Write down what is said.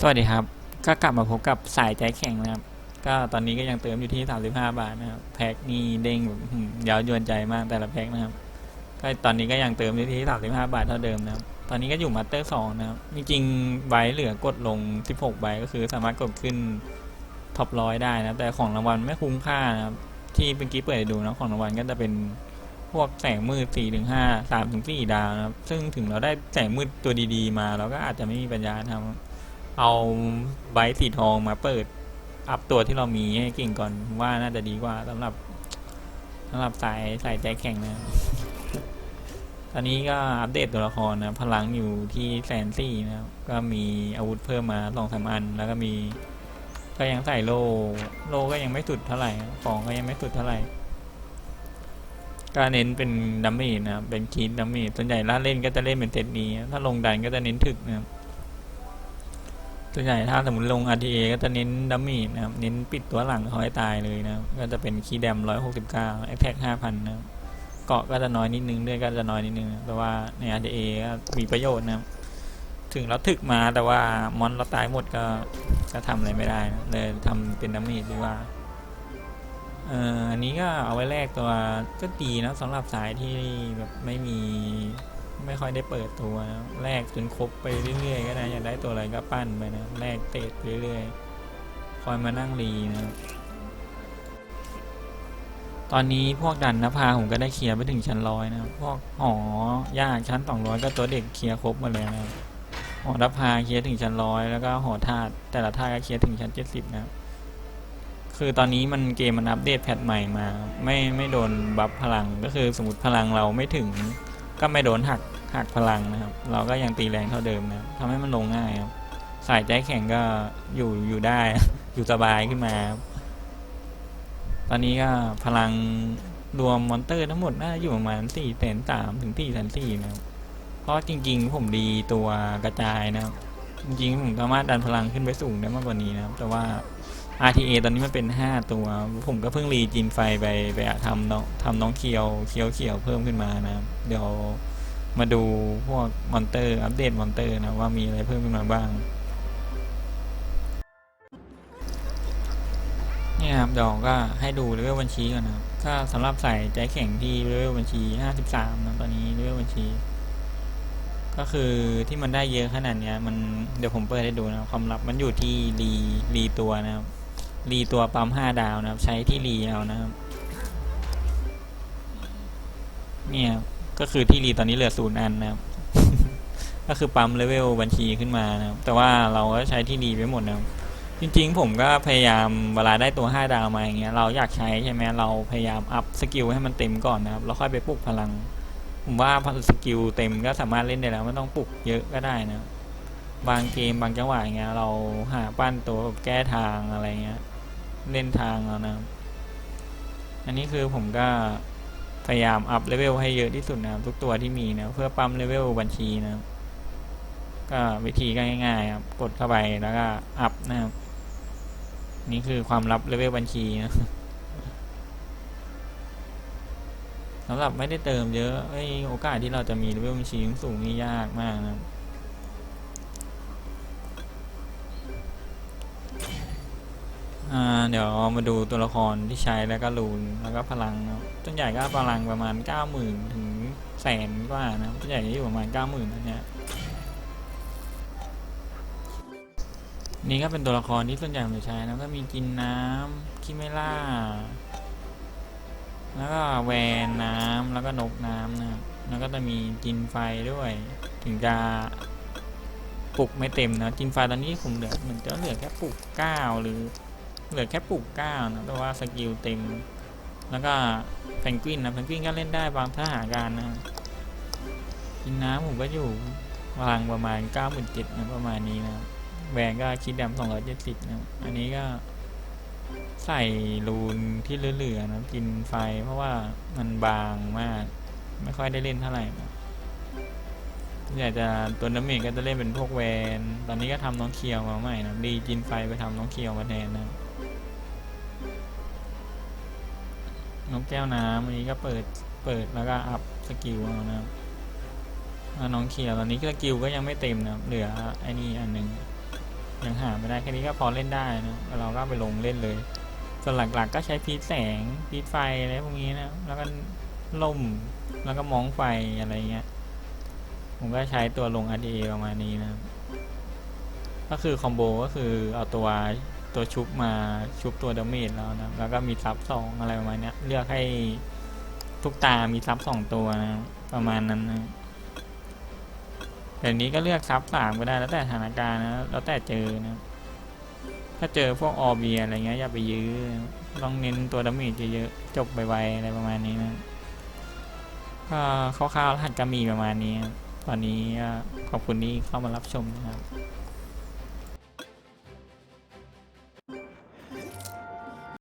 สวัสดีครับ ก็กลับมาพบกับสายใจแข็งนะครับ ก็ตอนนี้ก็ยังเติมอยู่ที่ 35 บาทนะครับ แพ็คนี่เด้งแบบหืมเย้ายวนใจมากแต่ละแพ็คนะครับ ก็ตอนนี้ก็ยังเติมอยู่ที่ 35 บาทเท่าเดิมนะครับ ตอนนี้ก็อยู่มาสเตอร์2นะครับ จริงๆใบเหลือกดลง 16 ใบก็คือสามารถกดขึ้นท็อปร้อยได้นะ แต่ของรางวัลไม่คุ้มค่านะครับ ที่เป็นกี้เปิดดูนะของรางวัลก็จะเป็นพวกแสงมืด4ถึง5 3ถึง4ดาวนะครับ ซึ่งถึงเราได้แสงมืดตัวดีๆ มาเราก็อาจจะไม่มีปัญญาทำ เอาใบสีทองมาเปิด อัพตัวที่เรามีให้เก่งก่อนว่าน่าจะดีกว่าสำหรับสำหรับสายสายใจแข็งนะตอนนี้ก็อัปเดตตัวละครนะ พลังอยู่ที่แสนสี่นะครับก็มีอาวุธเพิ่มมาสองสามอัน แล้วก็มี ก็ยังใส่โลโลก็ยังไม่สุดเท่าไหร่ของก็ยังไม่สุดเท่าไหร่ก็เน้นเป็นดัมเมจนะครับเป็นคีดดัมเมจส่วนใหญ่ล่าเล่นก็จะเล่นเป็นเซตนี้ ถ้าลงดันก็จะเน้นถึกนะครับ ส่วนใหญ่ถ้าสมมติลง RTA ก็จะเน้นดัมมี่นะครับ เน้นปิดตัวหลังเขาให้ตายเลยนะก็จะเป็นคีย์แดม169 a t t a c k 5,000นะเกาะก็จะน้อยนิดนึงด้วยก็จะน้อยนิดนึงแต่ว่าใน RTA ก็มีประโยชน์นะครับถึงเราถึกมาแต่ว่ามอนเราตายหมดก็ก็ทำอะไรไม่ได้นะเลยทำเป็นดัมมี่ดีกว่าเอ่ออันนี้ก็เอาไว้แลกตัวก็ดีนะสำหรับสายที่แบบไม่มี ไม่ค่อยได้เปิดตัวนะแลกจนครบไปเรื่อยๆก็ได้อยากได้ตัวอะไรก็ปั้นไปนะแลกเตะไปเรื่อยๆคอยมานั่งรีนะครับตอนนี้พวกดันนภาผมก็ได้เคลียร์ไปถึงชั้นร้อยนะพวกหอยากชั้นสองร้อยก็ตัวเด็กเคลียร์ครบหมดเลยนะครับหอนภาเคลียร์ถึงชั้นร้อยแล้วก็หอธาตุแต่ละธาตุก็เคลียร์ถึงชั้นเจ็ดสิบนะคือตอนนี้มันเกมมันอัปเดตแพทใหม่มา ไม่ไม่โดนบัฟพลังก็คือสมมติพลังเราไม่ถึง ก็ไม่โดนหักหักพลังนะครับ เราก็ยังตีแรงเท่าเดิมนะครับทำให้มันลงง่ายครับสายใจแข็งก็อยู่อยู่ได้ อยู่สบายขึ้นมาครับตอนนี้ก็พลังรวมมอนเตอร์ทั้งหมดน่าอยู่ประมาณสี่แสนสามถึงสี่แสนสี่นะครับ เพราะจริง ๆ ผมดีตัวกระจายนะครับ จริงๆผมสามารถดันพลังขึ้นไปสูงได้มากกว่านี้นะครับ แต่ว่า RTA ตอนนี้มันเป็น 5 ตัว ผมก็เพิ่งรีจินไฟไปไปทำน้องทำน้องเคียวเคียวเขียวเพิ่มขึ้นมานะ เดี๋ยวมาดูพวกมอนเตอร์อัปเดตมอนเตอร์นะว่ามีอะไรเพิ่มขึ้นมาบ้างเนี่ยครับเดี๋ยวก็ให้ดูเลเวลบัญชีก่อนนะครับก็สำหรับใส่ใจแข็งที่เลเวลบัญชี 53นะตอนนี้เลเวลบัญชี ก็คือที่มันได้เยอะขนาดเนี้ย มันเดี๋ยวผมเปิดให้ดูนะความลับมันอยู่ที่รีรีตัวนะครับ รีตัวปั๊มห้าดาวนะครับ ใช้ที่รีเอานะครับ เนี่ยก็คือที่รีตอนนี้เหลือศูนย์อันนะครับ ก็คือปั๊มเลเวลบัญชีขึ้นมานะครับ แต่ว่าเราก็ใช้ที่รีไปหมดนะครับ จริง ๆ ผมก็พยายามเวลาได้ตัวห้าดาวมาอย่างเงี้ย เราอยากใช้ใช่ไหมเราพยายามอัพสกิลให้มันเต็มก่อนนะครับ แล้วค่อยไปปลุกพลัง ผมว่าสกิลเต็มก็สามารถเล่นได้แล้วไม่ต้องปลุกเยอะก็ได้นะบางเกมบางจังหวะอย่างเงี้ยเราหาปั้นตัวแบบแก้ทางอะไรเงี้ย เล่นทางแล้วนะอันนี้คือผมก็พยายามอัพเลเวลให้เยอะที่สุดนะครับ ทุกตัวที่มีนะเพื่อปั๊มเลเวลบัญชีนะครับ ก็วิธีก็ง่ายๆครับกดเข้าไปแล้วก็อัพนะครับ นี่คือความลับเลเวลบัญชีนะสำหรับไม่ได้เติมเยอะไอโอกาสที่เราจะมีเลเวลบัญชีสูงนี่ยากมากนะครับ อ่าเดี๋ยวมาดูตัวละครที่ใช้แล้วก็รูนแล้วก็พลังนะครับส่วนใหญ่ก็พลังประมาณเก้าหมื่นถึงแสนกว่านะครับส่วนใหญ่จะอยู่ประมาณเก้าหมื่นนะเนี่ยนี่ก็เป็นตัวละครที่ส่วนใหญ่ผมจะใช้นะก็มีกินน้ำคิเมล่า แล้วก็แวนน้ำแล้วก็นกน้ำนะแล้วก็จะมีจินไฟด้วย ถึงจะปลุกไม่เต็มนะจินไฟตอนนี้ผมเหลือเหมือนจะเหลือแค่ปลุกเก้าหรือ เหลือแค่ปลุกก้านะแต่ว่าสกิลเต็ม แล้วก็แพนกวินนะแพนกวินก็เล่นได้บางสถานการณ์นะกินน้ำผมก็อยู่พลังประมาณเก้าหมื่นเจ็ดนะประมาณนี้นะแวนก็คิดดำสองร้อยเจ็ดสิบนะอันนี้ก็ใส่รูนที่เหลือๆนะกินไฟเพราะว่ามันบางมาก ไม่ค่อยได้เล่นเท่าไหร่นะอยากจะตัวน้ำเมจก็จะเล่นเป็นพวกแวน ตอนนี้ก็ทำน้องเคียวมาใหม่นะดีจินไฟไปทำน้องเคียวมาแทนนะ นกแก้วน้ำอันนี้ก็เปิดเปิดแล้วก็อัพสกิลเอานะครับน้องเคียวตอนนี้สกิลก็ยังไม่เต็มนะเหลือไอ้นี่อันหนึ่งยังหาไม่ได้แค่นี้ก็พอเล่นได้นะเราก็ไปลงเล่นเลย ส่วนหลักๆก็ใช้พีทแสงพีทไฟอะไรพวกนี้นะแล้วก็ล่มแล้วก็มองไฟอะไรเงี้ยผมก็ใช้ตัวลง RDA ประมาณนี้นะ ก็คือคอมโบก็คือเอาตัว ตัวชุบมาชุบตัวดาเมจแล้วนะแล้วก็มีซับสองอะไรประมาณนี้เลือกให้ทุกตามีซับสองตัวนะประมาณนั้นนะเดี๋ยวนี้ก็เลือกซับสามก็ได้แล้วแต่สถานการณ์นะแล้วแต่เจอนะ ถ้าเจอพวกออเบียอะไรเงี้ยอย่าไปยื้อลองเน้นตัวดาเมจเยอะๆจบไวอะไรประมาณนี้นะก็คร่าวๆรหัสก็มีประมาณนี้ ตอนนี้ขอบคุณที่เข้ามารับชมนะครับ